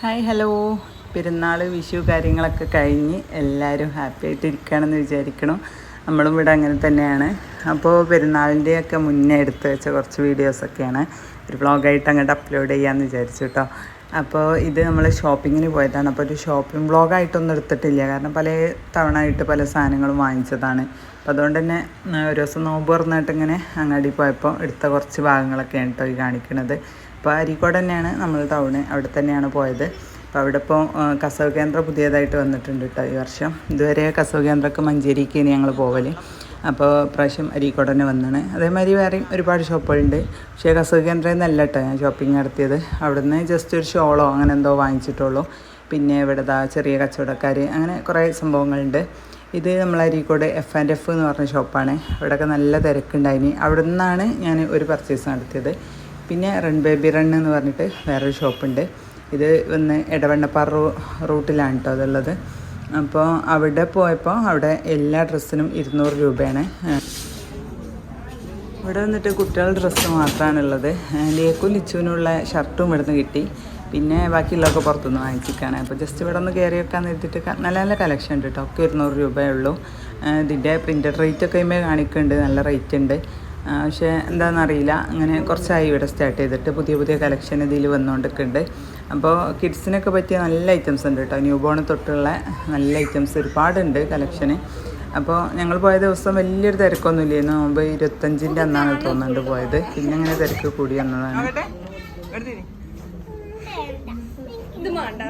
Hi hello. പെരുന്നാൾ വിഷു കാര്യങ്ങളൊക്കെ കഴിഞ്ഞ് എല്ലാവരും ഹാപ്പി ആയിട്ട് ഇരിക്കുകയാണെന്ന് വിചാരിക്കണം. നമ്മളും ഇവിടെ അങ്ങനെ തന്നെയാണ്. അപ്പോൾ പെരുന്നാളിന്റെയൊക്കെ മുന്നേ എടുത്ത് വെച്ച കുറച്ച് വീഡിയോസൊക്കെയാണ്. ഒരു വ്ളോഗായിട്ട് അങ്ങോട്ട് അപ്ലോഡ് ചെയ്യാമെന്ന് വിചാരിച്ചു കേട്ടോ അപ്പോൾ ഇത് നമ്മൾ ഷോപ്പിങ്ങിന് പോയതാണ്. അപ്പോൾ ഒരു ഷോപ്പിംഗ് വ്ളോഗായിട്ടൊന്നും എടുത്തിട്ടില്ല. കാരണം പല തവണ ആയിട്ട് പല സാധനങ്ങളും വാങ്ങിച്ചതാണ്. അപ്പോൾ അതുകൊണ്ട് തന്നെ ഒരു ദിവസം നോമ്പ് ഇങ്ങനെ അങ്ങാടി പോയപ്പോൾ എടുത്ത കുറച്ച് ഭാഗങ്ങളൊക്കെയാണ് കേട്ടോ ഈ കാണിക്കുന്നത് അപ്പോൾ അരീക്കോട് തന്നെയാണ് നമ്മൾ ടൗണ്. അവിടെ തന്നെയാണ് പോയത്. അപ്പോൾ അവിടെ ഇപ്പോൾ കസവ് കേന്ദ്രം പുതിയതായിട്ട് വന്നിട്ടുണ്ട് കേട്ടോ ഈ വർഷം. ഇതുവരെ കസവ് കേന്ദ്രമൊക്കെ മഞ്ചേരിക്ക് ഞങ്ങൾ പോവൽ. അപ്പോൾ പ്രാവശ്യം അരീക്കോട് തന്നെ വന്നാണ്. അതേമാതിരി വേറെയും ഒരുപാട് ഷോപ്പുകളുണ്ട്. പക്ഷേ കസവ് കേന്ദ്രം എന്നല്ല കേട്ടോ ഞാൻ ഷോപ്പിംഗ് നടത്തിയത്. അവിടുന്ന് ജസ്റ്റ് ഒരു ഷോളോ അങ്ങനെ എന്തോ വാങ്ങിച്ചിട്ടുള്ളൂ. പിന്നെ ഇവിടെ ചെറിയ കച്ചവടക്കാർ അങ്ങനെ കുറേ സംഭവങ്ങളുണ്ട്. ഇത് നമ്മൾ അരീക്കോട് എഫ് ആൻഡ് എഫ് എന്ന് പറഞ്ഞ ഷോപ്പാണ്. അവിടെയൊക്കെ നല്ല തിരക്കുണ്ടായിനി. അവിടെ നിന്നാണ് ഞാൻ ഒരു പർച്ചേസ് നടത്തിയത്. പിന്നെ റൺ ബേബി റൺ എന്ന് പറഞ്ഞിട്ട് വേറൊരു ഷോപ്പുണ്ട്. ഇത് വന്ന് ഇടവണ്ണപ്പാറ റൂ റൂട്ടിലാണ് കേട്ടോ അതുള്ളത് അപ്പോൾ അവിടെ പോയപ്പോൾ അവിടെ എല്ലാ ഡ്രസ്സിനും ഇരുന്നൂറ് രൂപയാണ്. ഇവിടെ വന്നിട്ട് കുട്ടികളുടെ ഡ്രസ്സ് മാത്രമാണുള്ളത് ലേക്കും ലിച്ചുവിനുള്ള ഷർട്ടും ഇവിടുന്ന് കിട്ടി. പിന്നെ ബാക്കിയുള്ളതൊക്കെ പുറത്തുനിന്ന് വാങ്ങിച്ചിരിക്കുകയാണ് അപ്പോൾ ജസ്റ്റ് ഇവിടെ ഒന്ന് കയറി വെക്കാന്ന് എഴുതിയിട്ട് നല്ല നല്ല കളക്ഷൻ ഉണ്ട് കേട്ടോ ഒക്കെ ഇരുന്നൂറ് രൂപയേ ഉള്ളൂ. ഇതിന്റെ പ്രിന്റഡ് റേറ്റ് ഒക്കെ ഇമേ കാണിക്കുന്നുണ്ട്. നല്ല റേറ്റ് ഉണ്ട്. പക്ഷേ എന്താണെന്നറിയില്ല അങ്ങനെ കുറച്ചായി ഇവിടെ സ്റ്റാർട്ട് ചെയ്തിട്ട് പുതിയ പുതിയ കളക്ഷൻ ഇതിൽ വന്നുകൊണ്ടൊക്കെ ഉണ്ട് അപ്പോൾ കിഡ്സിനൊക്കെ പറ്റിയ നല്ല ഐറ്റംസ് ഉണ്ട് കേട്ടോ ന്യൂ ബോൺ തൊട്ടുള്ള നല്ല ഐറ്റംസ് ഒരുപാടുണ്ട് കളക്ഷന് അപ്പോൾ ഞങ്ങൾ പോയ ദിവസം വലിയൊരു തിരക്കൊന്നും ഇല്ലായിരുന്നു മുമ്പ് ഇരുപത്തഞ്ചിന്റെ അന്നാണ് തോന്നുന്നുണ്ട് പോയത്. പിന്നെ അങ്ങനെ തിരക്ക് കൂടി വന്നതാണ്. ഇത് വേണ്ട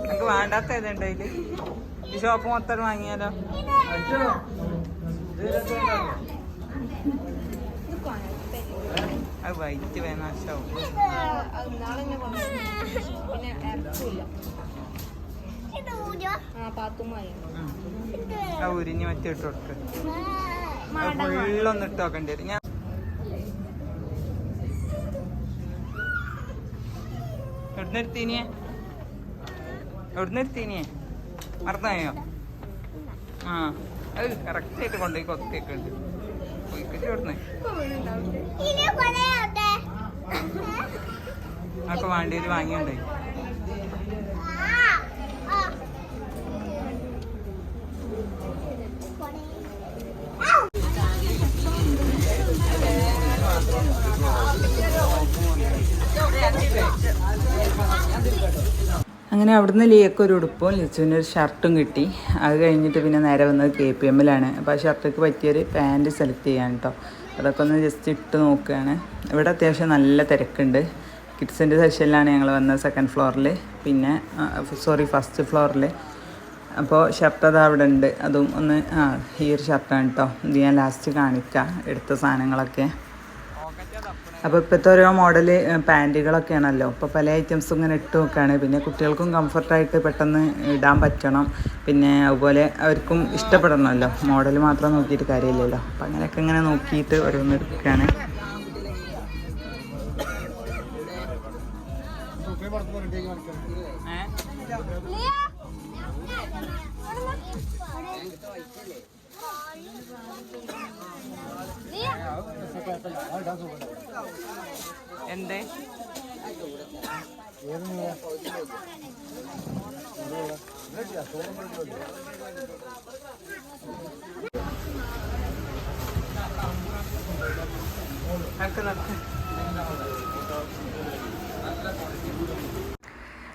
നമുക്ക് വേണ്ടാത്ത ഏതുണ്ട് ഇതിൽ ഈ ഷോപ്പ് മൊത്തം വാങ്ങിയാലോ അത് വൈറ്റ് വേനാശാവും ആ ഉരിഞ്ഞ് മറ്റേ ഇട്ട് കൊടുക്ക്. ഫുള്ളൊന്ന് ഇട്ട് നോക്കേണ്ടി വരും. ഞാൻ എവിടുന്ന് എടുത്തീനിയെ? എവിടുന്ന് എടുത്തീനിയെ? മറന്നായോ? ആ അത് കറക്റ്റായിട്ട് കൊണ്ടുപോയി കൊത്തിയൊക്കെ ഉണ്ട് അതൊക്കെ വേണ്ടിയൊരു വാങ്ങിയുണ്ടായി അങ്ങനെ അവിടുന്ന് ലിയക്ക് ഒരു ഉടുപ്പും ലിച്ചുവിന് ഒരു ഷർട്ടും കിട്ടി. അത് കഴിഞ്ഞിട്ട് പിന്നെ നേരെ വന്നത് കെ പി എമ്മിലാണ്. അപ്പോൾ ആ ഷർട്ടിക്ക് പറ്റിയൊരു പാന്റ് സെലക്ട് ചെയ്യാൻ കേട്ടോ അതൊക്കെ ഒന്ന് ജസ്റ്റ് ഇട്ട് നോക്കുകയാണ് ഇവിടെ അത്യാവശ്യം നല്ല തിരക്കുണ്ട്. കിഡ്സിന്റെ സെഷനിലാണ് ഞങ്ങൾ വന്നത് സെക്കൻഡ് ഫ്ലോറിൽ പിന്നെ സോറി ഫസ്റ്റ് ഫ്ലോറിൽ അപ്പോൾ ഷർട്ട് അത് അവിടെ ഉണ്ട്. അതും ഒന്ന് ആ ഈ ഒരു ഷർട്ടാണ് കേട്ടോ ഇത് ഞാൻ ലാസ്റ്റ് കാണിക്കാം എടുത്ത സാധനങ്ങളൊക്കെ. അപ്പോൾ ഇപ്പോഴത്തെ ഓരോ മോഡൽ പാന്റുകളൊക്കെയാണല്ലോ ഇപ്പോൾ പല ഐറ്റംസും ഇങ്ങനെ ഇട്ട് പിന്നെ കുട്ടികൾക്കും കംഫർട്ടായിട്ട് പെട്ടെന്ന് ഇടാൻ പറ്റണം. പിന്നെ അതുപോലെ അവർക്കും ഇഷ്ടപ്പെടണമല്ലോ. മോഡൽ മാത്രം നോക്കിയിട്ട് കാര്യമില്ലല്ലോ. അപ്പം അങ്ങനെയൊക്കെ ഇങ്ങനെ നോക്കിയിട്ട് ഓരോന്ന് എടുക്കുകയാണ്.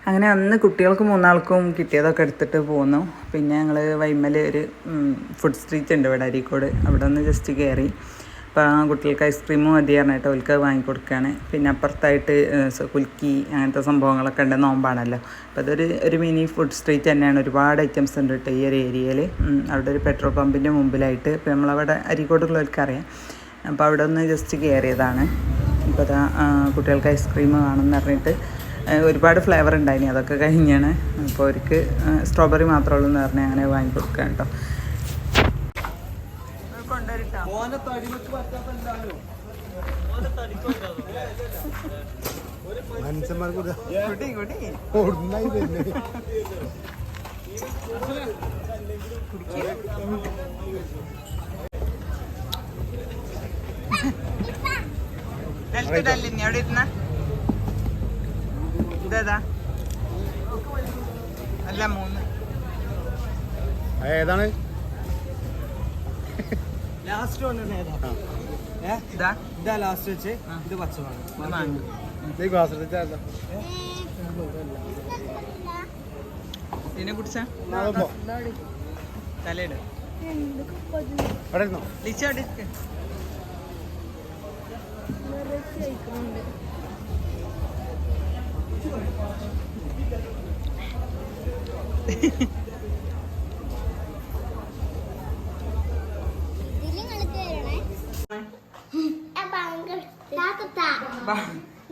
അങ്ങനെ അന്ന് കുട്ടികൾക്ക് മൂന്നാൾക്കും കിട്ടിയതൊക്കെ എടുത്തിട്ട് പോന്നു. പിന്നെ ഞങ്ങൾ വൈമല ഒരു ഫുഡ് സ്ട്രീറ്റ് ഉണ്ട് ഇവിടെ അരീക്കോട്. അവിടെ ഒന്ന് ജസ്റ്റ് കയറി അപ്പോൾ ആ കുട്ടികൾക്ക് ഐസ്ക്രീമും മതി പറഞ്ഞിട്ട് അവർക്ക് വാങ്ങിക്കൊടുക്കുകയാണ് പിന്നെ അപ്പുറത്തായിട്ട് കുൽക്കി അങ്ങനത്തെ സംഭവങ്ങളൊക്കെ ഉണ്ട്. നോമ്പാണല്ലോ. അപ്പോൾ അതൊരു ഒരു മിനി ഫുഡ് സ്ട്രീറ്റ് തന്നെയാണ്. ഒരുപാട് ഐറ്റംസ് ഉണ്ട് കേട്ടോ ഈ ഒരു ഏരിയയിൽ. അവിടെ ഒരു പെട്രോൾ പമ്പിന്റെ മുമ്പിലായിട്ട് ഇപ്പോൾ നമ്മളവിടെ അരീക്കോടുള്ളവർക്ക് അറിയാം അപ്പോൾ അവിടെ ഒന്ന് ജസ്റ്റ് കയറിയതാണ്. ഇപ്പോൾ അതാ കുട്ടികൾക്ക് ഐസ്ക്രീം വേണമെന്ന് പറഞ്ഞിട്ട് ഒരുപാട് ഫ്ലേവർ ഉണ്ടായിനി. അതൊക്കെ കഴിഞ്ഞാണ്. അപ്പോൾ അവർക്ക് സ്ട്രോബെറി മാത്രമേ ഉള്ളൂ എന്ന് പറഞ്ഞാൽ അങ്ങനെ വാങ്ങിക്കൊടുക്കാം കേട്ടോ. മനുഷ്യന്മാർക്ക് തന്നെ നിലത്തിടല്ലേ ഇനി അവിടെ ഇരുന്ന ഇതേതാ അല്ല മൂന്ന് ഏതാണ്? ലാസ്റ്റ് വന്നത് ഏതാ? ഏ? ഇതാ? ഇതാ ലാസ്റ്റ് വെച്ച്. ഇത് പച്ചമാണ് ഇതിനെ കുടിച്ച? തലയിട്. ലിച്ച അവിടെ ഇരിക്ക്.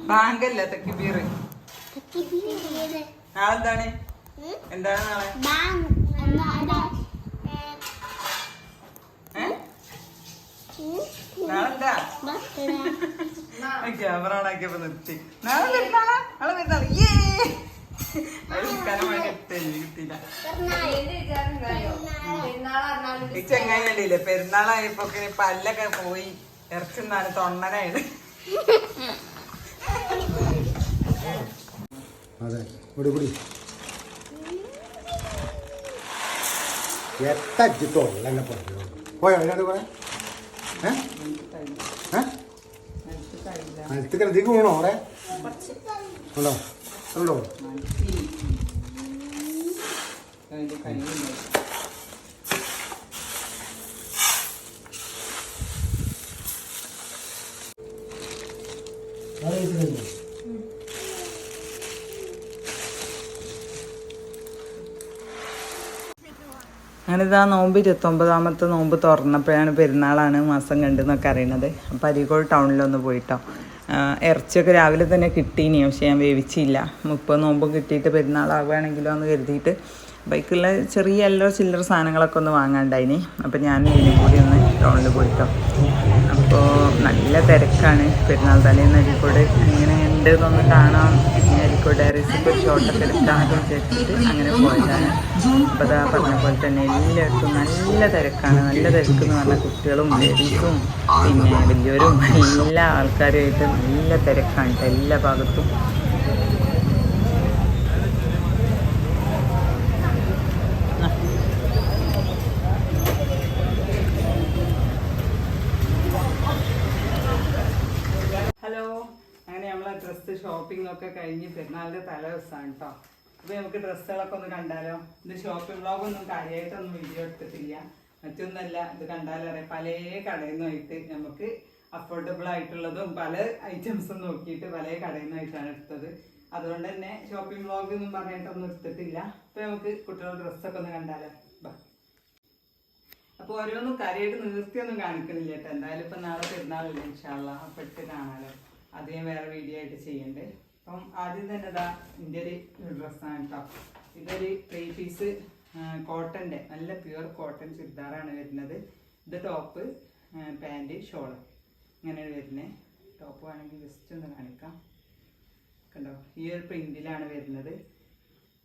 ബാങ്കല്ല തെക്കിബീർ. നാളെ എന്താണ് എന്താണ് നാളെ? നാളെന്താ? നാളെ ക്യാമറ ഓണാക്കിയപ്പോ നിർത്തി. നാളെ നിർത്താളാ നാളെ? ഈ ചെങ്ങായി കണ്ടില്ലേ? പെരുന്നാളായപ്പോ പല്ലൊക്കെ പോയി ഇറച്ചുന്നാണ് തൊണ്ണനായത് അതെ ഇവിടെ കൂടി എത്തച്ചിട്ടുള്ള തൊള്ളന്നെ പറഞ്ഞു. പോയോ അതിനകത്ത് ഏ? നിലത്ത് കിടത്തേക്ക് വീണോ അവിടെ? ഉണ്ടോ? ഉണ്ടോ? അങ്ങനെ ഞാനിതാ നോമ്പ് ഇരുപത്തൊമ്പതാമത്തെ നോമ്പ് തുറന്നപ്പോഴാണ് പെരുന്നാളാണ് മാസം കണ്ടെന്നൊക്കെ അറിയണത്. അപ്പം അരീക്കോട് ടൗണിലൊന്ന് പോയിട്ടോ. ഇറച്ചിയൊക്കെ രാവിലെ തന്നെ കിട്ടീനി പക്ഷേ ഞാൻ വേവിച്ചില്ല. മുപ്പത് നോമ്പും കിട്ടിയിട്ട് പെരുന്നാളാവുകയാണെങ്കിലോ എന്ന് കരുതിയിട്ട് ബൈക്കുള്ള ചെറിയ എല്ലാ ചില്ലറ സാധനങ്ങളൊക്കെ ഒന്ന് വാങ്ങാണ്ടായിനി. അപ്പോൾ ഞാൻ ഇതിനും കൂടി ഒന്ന് ടൗണിൽ പോയിട്ടോ. അപ്പോൾ നല്ല തിരക്കാണ്. പെരുന്നാൾ തലേന്ന് അരിക്കോട് ഇങ്ങനെ ഉണ്ട് എന്നൊന്ന് കാണാം. ഇനി അരിക്കോട് ഡയറീസിന്റെ ഷോട്ടൊക്കെ എടുക്കാമെന്നൊക്കെ വിചാരിച്ചിട്ട് അങ്ങനെ പോയതാണ്. അപ്പോൾ അതാ പറഞ്ഞ പോലെ തന്നെ എല്ലായിടത്തും നല്ല തിരക്കാണ്. നല്ല തിരക്ക് എന്ന് പറഞ്ഞാൽ കുട്ടികളും ലേഡീസും പിന്നെ വലിയവരും എല്ലാ ആൾക്കാരുമായിട്ട് നല്ല തിരക്കാണ് എല്ലാ ഭാഗത്തും ഹലോ അങ്ങനെ നമ്മളെ ഡ്രസ്സ് ഷോപ്പിംഗ് ഒക്കെ കഴിഞ്ഞ് പെരുന്നാളിന്റെ തലേദിവസമാണ് കേട്ടോ അപ്പൊ നമുക്ക് ഡ്രസ്സുകളൊക്കെ ഒന്ന് കണ്ടാലോ? ഇത് ഷോപ്പിംഗ് വ്ളോഗ് ഒന്നും കാര്യമായിട്ടൊന്നും വീഡിയോ എടുത്തിട്ടില്ല. മറ്റൊന്നല്ല ഇത് കണ്ടാലറിയാം പല കടയിൽ നിന്നായിട്ട് നമുക്ക് അഫോർഡബിൾ ആയിട്ടുള്ളതും പല ഐറ്റംസും നോക്കിയിട്ട് പല കടയിൽ നിന്നായിട്ടാണ് എടുത്തത്. അതുകൊണ്ട് തന്നെ ഷോപ്പിംഗ് വ്ളോഗ് ഒന്നും പറഞ്ഞിട്ടൊന്നും എടുത്തിട്ടില്ല. അപ്പൊ നമുക്ക് കുട്ടികളുടെ ഡ്രസ്സൊക്കെ ഒന്ന് കണ്ടാലോ? അപ്പൊ ഓരോന്നും കരയായിട്ട് നിർത്തിയൊന്നും കാണിക്കണില്ല കേട്ടോ എന്തായാലും ഇപ്പൊ നാളെ പെരുന്നാളില്ല ഇൻഷാള്ള അപ്പൊ ഇട്ട് കാണാലോ. അത് ഞാൻ വേറെ വീഡിയോ ആയിട്ട് ചെയ്യണ്ട്. അപ്പം ആദ്യം തന്നെ ഇതാ ഇതിന്റെ ഒരു ഡ്രസ്സാണ് കേട്ടോ ഇതൊരു ത്രീ പീസ് കോട്ടന്റെ നല്ല പ്യുവർ കോട്ടൺ ചുരിദാറാണ് വരുന്നത്. ഇത് ടോപ്പ് പാന്റ് ഷോൾ ഇങ്ങനെയാണ് വരുന്നത് ടോപ്പ് വേണമെങ്കിൽ ജസ്റ്റ് ഒന്ന് കാണിക്കാം. കണ്ടോ? ഈ ഒരു പ്രിന്റിലാണ് വരുന്നത്.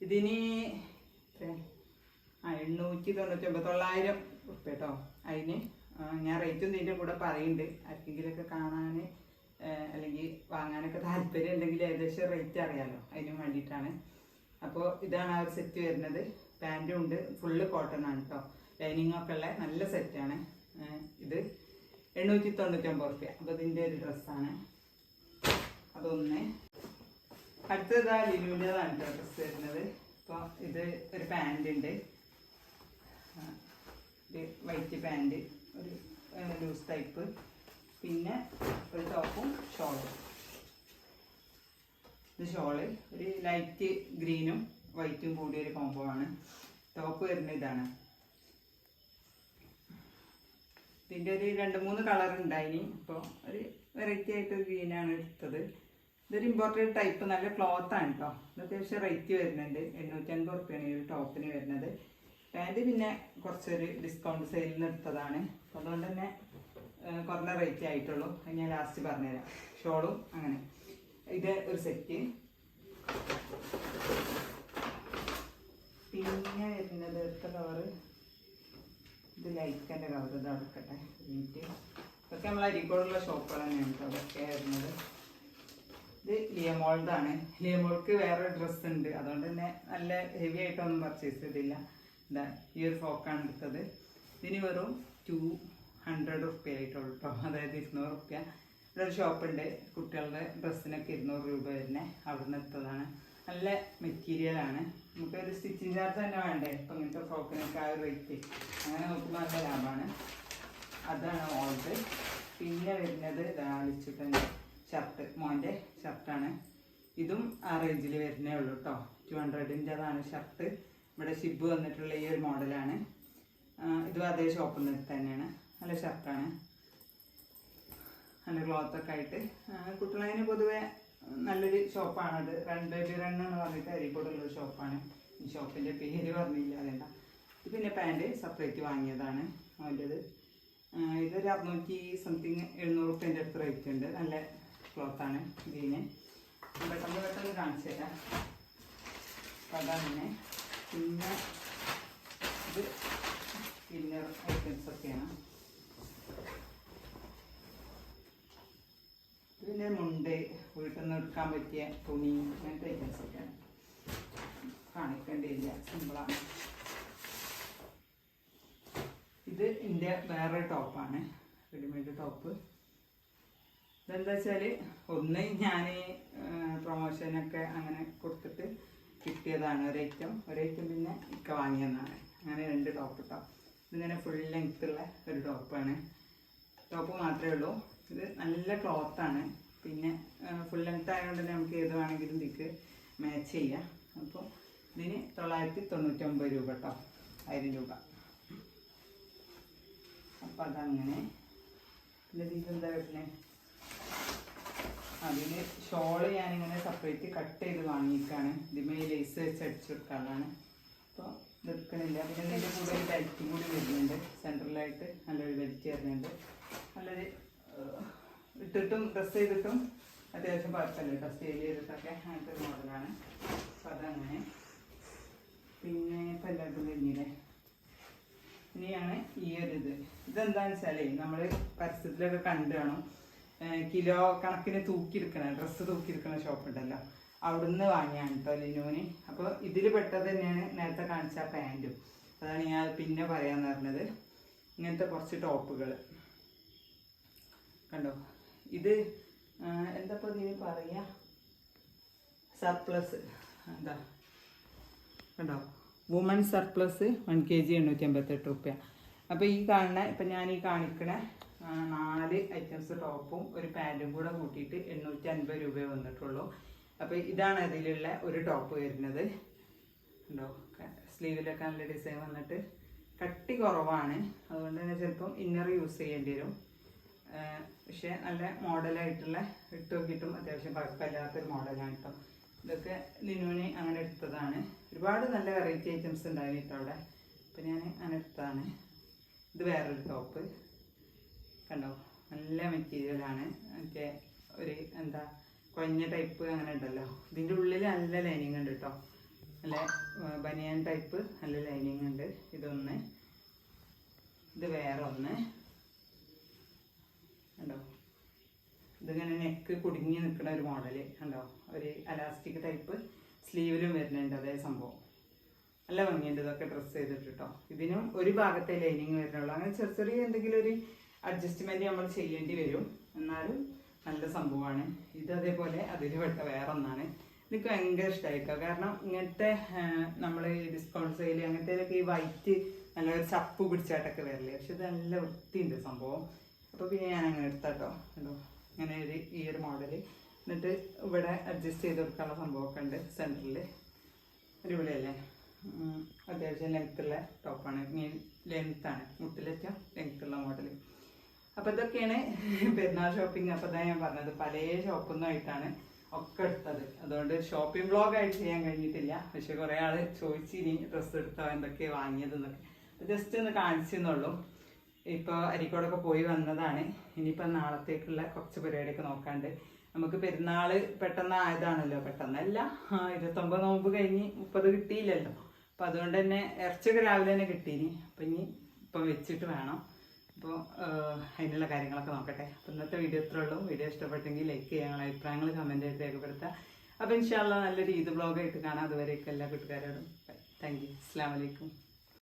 ഇതിന് എണ്ണൂറ്റി തൊണ്ണൂറ്റൊമ്പത് തൊള്ളായിരം ഉറുപ്പ്യ കേട്ടോ അതിന് ഞാൻ ഞാൻ റേറ്റും ഇതിന്റെ കൂടെ പറയുന്നുണ്ട് ആർക്കെങ്കിലുമൊക്കെ കാണാൻ അല്ലെങ്കിൽ വാങ്ങാനൊക്കെ താല്പര്യം ഉണ്ടെങ്കിൽ ഏകദേശം റേറ്റ് അറിയാമല്ലോ അതിന് വേണ്ടിയിട്ടാണ്. അപ്പോൾ ഇതാണ് ആ ഒരു സെറ്റ് വരുന്നത്. പാന്റും ഉണ്ട്. ഫുള്ള് കോട്ടൺ ആണ് കേട്ടോ ലൈനിങ് ഒക്കെ ഉള്ള നല്ല സെറ്റാണ് ഇത് എണ്ണൂറ്റി തൊണ്ണൂറ്റൊമ്പത് റുപ്യ. അപ്പോൾ ഇതിന്റെ ഒരു ഡ്രസ്സാണ് അതൊന്ന്. അടുത്തതാ ലിനുവിന്റെതാണ് കേട്ടോ ഡ്രസ്സ് വരുന്നത്. അപ്പോൾ ഇത് ഒരു പാന്റ് ഉണ്ട്. ആ, വൈറ്റ് പാന്റ് ഒരു ലൂസ് ടൈപ്പ് പിന്നെ ഒരു ടോപ്പും ഷോളും ഇത് ഷോൾ ഒരു ലൈറ്റ് ഗ്രീനും വൈറ്റും കൂടിയ ഒരു കോംബോ ആണ്. ടോപ്പ് വരുന്ന ഇതാണ്. ഇതിന്റെ ഒരു രണ്ട് മൂന്ന് കളർ ഉണ്ടായിനി. ഇപ്പോൾ ഒരു വെറൈറ്റി ആയിട്ട് ഒരു ഗ്രീനാണ് എടുത്തത്. ഇതൊരു ഇമ്പോർട്ടന്റ് ടൈപ്പ് നല്ല ക്ലോത്ത് ആണ് കേട്ടോ ഇത് അത്യാവശ്യം റേറ്റ് വരുന്നുണ്ട്. എണ്ണൂറ്റൻപത് റുപ്യാണ് ഈ ഒരു ടോപ്പിന് വരുന്നത്. പാന്റ് പിന്നെ കുറച്ചൊരു ഡിസ്കൗണ്ട് സെയിലിൽ നിന്ന് എടുത്തതാണ്. അപ്പോൾ അതുകൊണ്ട് തന്നെ കുറഞ്ഞ റേറ്റ് ആയിട്ടുള്ളൂ. അത് ഞാൻ ലാസ്റ്റ് പറഞ്ഞുതരാം. ഷോളും അങ്ങനെ. ഇത് ഒരു സെറ്റ് പിന്നെ വരുന്നത് എടുത്ത കവറ് ഇത് ലൈക്കന്റെ കവർ ഇത് എടുക്കട്ടെ മിനിറ്റ് ഇതൊക്കെ നമ്മൾ അരിക്കോടുള്ള ഷോപ്പുകൾ തന്നെയാണ് അതൊക്കെ വരുന്നത്. ഇത് ലിയമോൾഡാണ് ലിയമോൾക്ക് വേറെ ഡ്രസ്സ് ഉണ്ട്. അതുകൊണ്ട് തന്നെ നല്ല ഹെവി ആയിട്ടൊന്നും പർച്ചേസ് ചെയ്തില്ല. എന്താ ഈ ഒരു ഫ്രോക്കാണ് എടുത്തത്. ഇതിന് വെറും ടു ഹൺഡ്രഡ് റുപ്യ ആയിട്ടുള്ളൂ കേട്ടോ അതായത് ഇരുന്നൂറ് റുപ്യ ഇവിടെ ഒരു ഷോപ്പുണ്ട്. കുട്ടികളുടെ ഡ്രസ്സിനൊക്കെ ഇരുന്നൂറ് രൂപ വരുന്നത് അവിടെ നിന്ന് എടുത്തതാണ്. നല്ല മെറ്റീരിയലാണ് നമുക്ക് ഒരു സ്റ്റിച്ചിങ് ചാർജ് തന്നെ വേണ്ടേ? ഇപ്പം ഇങ്ങനത്തെ ഫ്രോക്കിനൊക്കെ ആ ഒരു റേറ്റ് അങ്ങനെ നോക്കുമ്പോൾ നല്ല ലാഭമാണ് അതാണ് മോൾഡ്. പിന്നെ വരുന്നത് ദാലിച്ചുട്ടന്റെ ഷർട്ട് മോന്റെ ഷർട്ടാണ് ഇതും ആ റേഞ്ചിൽ വരുന്നേ ഉള്ളൂ കേട്ടോ ടു ഹൺഡ്രഡിന്റെതാണ് ഷർട്ട് ഇവിടെ ഷിബ് വന്നിട്ടുള്ള ഈ ഒരു മോഡലാണ് ഇതും അതേ ഷോപ്പിൽ നിന്ന് തന്നെയാണ്. നല്ല ഷർട്ടാണ് നല്ല ക്ലോത്തൊക്കെ ആയിട്ട്. കുട്ടികളതിന് പൊതുവെ നല്ലൊരു ഷോപ്പാണത് റൺ ബേബി റൺ എന്ന് പറഞ്ഞിട്ട് അരിക്കോടുള്ള ഷോപ്പാണ് ഈ ഷോപ്പിന്റെ പേര് പറഞ്ഞില്ല അതേണ്ട. ഇത് പിന്നെ പാന്റ് സെപ്പറേറ്റ് വാങ്ങിയതാണ് അവന്റെത് ഇതൊരു അറുന്നൂറ്റി സംതിങ് എഴുന്നൂറ് റുപ്യന്റെ അടുത്ത് റേറ്റ് ഉണ്ട്. നല്ല ക്ലോത്താണ് ഇതിന്. പെട്ടെന്ന് പെട്ടെന്ന് കാണിച്ചു തരാം. അപ്പം അതങ്ങനെ പിന്നെ ഇത് ഇന്നർ ഐറ്റംസ് പിന്നെ മുണ്ട് വീട്ടിൽ നിന്ന് എടുക്കാൻ പറ്റിയ തുണി അങ്ങനത്തെ ഐറ്റംസ് ഒക്കെയാണ് കാണിക്കേണ്ടിയില്ല സിമ്പിളാണ് ഇത് എന്റെ വേറെ ടോപ്പാണ് റെഡിമെയ്ഡ് ടോപ്പ് ഇതെന്താ വെച്ചാൽ ഒന്ന് ഞാൻ പ്രൊമോഷനൊക്കെ അങ്ങനെ കൊടുത്തിട്ട് കിട്ടിയതാണ് ഒരേറ്റം ഒരേറ്റം പിന്നെ ഇക്ക വാങ്ങിയതാണ്. അങ്ങനെ രണ്ട് ടോപ്പ് ഇട്ടോ. ഇതിങ്ങനെ ഫുൾ ലെങ്ത് ഉള്ള ഒരു ടോപ്പാണ് ടോപ്പ് മാത്രമേ ഉള്ളൂ. ഇത് നല്ല ക്ലോത്താണ് പിന്നെ ഫുൾ ലെങ്ത് ആയതുകൊണ്ട് തന്നെ നമുക്ക് ഏത് വേണമെങ്കിലും ഇതിക്ക് മാച്ച് ചെയ്യാം. അപ്പോൾ ഇതിന് തൊള്ളായിരത്തി തൊണ്ണൂറ്റൊമ്പത് രൂപ കേട്ടോ ആയിരം രൂപ. അപ്പം അതങ്ങനെ. പിന്നെ ഇതിൽ എന്താ വരുന്നത് അതിന് ഷോൾ ഞാനിങ്ങനെ സെപ്പറേറ്റ് കട്ട് ചെയ്ത് വാങ്ങിയിട്ടാണ് ഇതിമേ ലേസ് വെച്ച് കൊടുക്കാനുള്ളതാണ് അപ്പോൾ നിൽക്കണില്ല. പിന്നെ ഇതിന്റെ കൂടെ ഒരു ബെൽറ്റും കൂടി വരുന്നുണ്ട്. സെൻട്രലായിട്ട് നല്ലൊരു ബെൽറ്റ് വരുന്നുണ്ട് നല്ലൊരു ഇട്ടിട്ടും ഡ്രസ് ചെയ്തിട്ടും അത്യാവശ്യം കുഴപ്പമില്ല കേട്ടോ. ചെയ്ത് ചെയ്തിട്ടൊക്കെ അങ്ങനത്തെ മോഡലാണ്. അപ്പം അതങ്ങനെ. പിന്നെ ഇപ്പം എല്ലാവർക്കും കഴിഞ്ഞില്ലേ ഇനിയാണ് ഈ ഒരു ഇത്. ഇതെന്താന്ന് വെച്ചാലേ നമ്മൾ പരസ്യത്തിലൊക്കെ കണ്ടു കാണും. കിലോ കണക്കിന് തൂക്കിയെടുക്കണ ഡ്രസ്സ് തൂക്കിയെടുക്കണ ഷോപ്പ് ഉണ്ടല്ലോ. അവിടുന്ന് വാങ്ങിയാണ് കേട്ടോ ലിനുവിന് അപ്പോൾ ഇതിൽ പെട്ടത് തന്നെയാണ് നേരത്തെ കാണിച്ച പാന്റും അതാണ് ഞാൻ പിന്നെ പറയാമെന്ന് പറഞ്ഞത് ഇങ്ങനത്തെ കുറച്ച് ടോപ്പുകൾ കണ്ടോ? ഇത് എന്താ ഇപ്പോൾ ഇതിന് പറയാ? സർപ്ലസ് എന്താ? കണ്ടോ? Woman surplus one K G എണ്ണൂറ്റി അമ്പത്തെട്ട് റുപ്യ. അപ്പോൾ ഈ കാണുന്ന ഇപ്പം ഞാൻ ഈ കാണിക്കണ നാല് ഐറ്റംസ് ടോപ്പും ഒരു പാന്റും കൂടെ കൂട്ടിയിട്ട് എണ്ണൂറ്റി അൻപത് രൂപയെ വന്നിട്ടുള്ളൂ. അപ്പോൾ ഇതാണ് അതിലുള്ള ഒരു ടോപ്പ് വരുന്നത്. ഉണ്ടോ സ്ലീവിലൊക്കെ നല്ല ഡിസൈൻ വന്നിട്ട് കട്ടി കുറവാണ്. അതുകൊണ്ട് തന്നെ ചിലപ്പം ഇന്നർ യൂസ് ചെയ്യേണ്ടി വരും. പക്ഷേ നല്ല മോഡലായിട്ടുള്ള ഇട്ട് നോക്കിയിട്ടും അത്യാവശ്യം കുഴപ്പമില്ലാത്തൊരു മോഡലാണ് കേട്ടോ ഇതൊക്കെ ലിനുവിന് അങ്ങനെ എടുത്തതാണ്. ഒരുപാട് നല്ല വെറൈറ്റി ഐറ്റംസ് ഉണ്ടായിരുന്നു കേട്ടോ അവിടെ. അപ്പം ഞാൻ അങ്ങനെ എടുത്തതാണ്. ഇത് വേറൊരു ടോപ്പ് കണ്ടോ? നല്ല മെറ്റീരിയലാണ് മറ്റേ ഒരു എന്താ കുഴഞ്ഞ ടൈപ്പ് അങ്ങനെ ഉണ്ടല്ലോ. ഇതിന്റെ ഉള്ളിൽ നല്ല ലൈനിങ് ഉണ്ട് കേട്ടോ നല്ല ബനിയൻ ടൈപ്പ് നല്ല ലൈനിങ് ഉണ്ട്. ഇതൊന്ന്. ഇത് വേറെ ഒന്ന് കണ്ടോ ഇതിങ്ങനെ നെക്ക് കുടുങ്ങി നിൽക്കുന്ന ഒരു മോഡൽ കണ്ടോ? ഒരു അലാസ്റ്റിക് ടൈപ്പ് സ്ലീവിലും വരുന്നുണ്ട് അതേ സംഭവം. നല്ല ഭംഗിയുണ്ട് ഇതൊക്കെ ഡ്രസ്സ് ചെയ്തിട്ട് കേട്ടോ ഇതിനും ഒരു ഭാഗത്തെ ലൈനിങ് വരുന്നുള്ളൂ. അങ്ങനെ ചെറിയ ചെറിയ എന്തെങ്കിലും ഒരു അഡ്ജസ്റ്റ്മെന്റ് നമ്മൾ ചെയ്യേണ്ടി വരും. എന്നാലും നല്ല സംഭവമാണ്. ഇത് അതേപോലെ അതിൽ പെട്ട വേറെ ഒന്നാണ് എനിക്ക് ഭയങ്കര ഇഷ്ടമായിട്ടോ കാരണം ഇങ്ങനത്തെ നമ്മൾ ഡിസ്കൗണ്ട് സെയിൽ അങ്ങനത്തേലൊക്കെ ഈ വൈറ്റ് നല്ല ചപ്പ് പിടിച്ചായിട്ടൊക്കെ വരില്ലേ പക്ഷെ ഇത് നല്ല വൃത്തിയുണ്ട് സംഭവം. അപ്പോൾ പിന്നെ ഞാൻ അങ്ങനെ എടുത്താട്ടോ. കണ്ടോ? ഇങ്ങനെ ഒരു ഈ ഒരു മോഡൽ എന്നിട്ട് ഇവിടെ അഡ്ജസ്റ്റ് ചെയ്ത് കൊടുക്കാനുള്ള സംഭവമൊക്കെ ഉണ്ട് സെന്ററിൽ അടിപൊളിയല്ലേ? അത്യാവശ്യം ലെങ്ത്തുള്ള ടോപ്പാണ് മീൻ ലെങ്ത്താണ് മുട്ടിലേറ്റവും ലെങ്ത്തുള്ള മോഡൽ അപ്പോൾ ഇതൊക്കെയാണ് പെരുന്നാൾ ഷോപ്പിംഗ് അപ്പോൾ തന്നെ ഞാൻ പറഞ്ഞത്. പല ഷോപ്പൊന്നുമായിട്ടാണ് ഒക്കെ എടുത്തത്. അതുകൊണ്ട് ഷോപ്പിംഗ് ബ്ലോഗായിട്ട് ചെയ്യാൻ കഴിഞ്ഞിട്ടില്ല. പക്ഷെ കുറേ ആൾ ചോദിച്ചിനി ഡ്രസ്സ് എടുത്തോ എന്തൊക്കെ വാങ്ങിയതെന്നൊക്കെ. ജസ്റ്റ് ഒന്ന് കാണിച്ചെന്നുള്ളൂ. ഇപ്പോൾ അരിക്കോടൊക്കെ പോയി വന്നതാണ്. ഇനിയിപ്പോൾ നാളത്തേക്കുള്ള കുറച്ച് പരിപാടിയൊക്കെ നോക്കാണ്ട്. നമുക്ക് പെരുന്നാൾ പെട്ടെന്ന് ആയതാണല്ലോ. പെട്ടെന്നല്ല ഇരുപത്തൊമ്പത് നോമ്പ് കഴിഞ്ഞ് മുപ്പത് കിട്ടിയില്ലല്ലോ. അപ്പോൾ അതുകൊണ്ട് തന്നെ ഇറച്ചിയൊക്കെ രാവിലെ തന്നെ കിട്ടീനി. അപ്പം ഇനി ഇപ്പം വെച്ചിട്ട് വേണം. അപ്പോൾ അതിനുള്ള കാര്യങ്ങളൊക്കെ നോക്കട്ടെ. അപ്പോൾ ഇന്നത്തെ വീഡിയോ ഇത്രേ ഉള്ളൂ. വീഡിയോ ഇഷ്ടപ്പെട്ടെങ്കിൽ ലൈക്ക് ചെയ്യുക ഞങ്ങളുടെ അഭിപ്രായങ്ങൾ കമന്റ് ആയിട്ട് രേഖപ്പെടുത്തുക. അപ്പോൾ ഇൻഷാല്ല നല്ലൊരു ഈദ് ബ്ലോഗായിട്ട് കാണാം. അതുവരെയൊക്കെ എല്ലാ കൂട്ടുകാരോടും. താങ്ക് യു അസ്സാം വലൈക്കും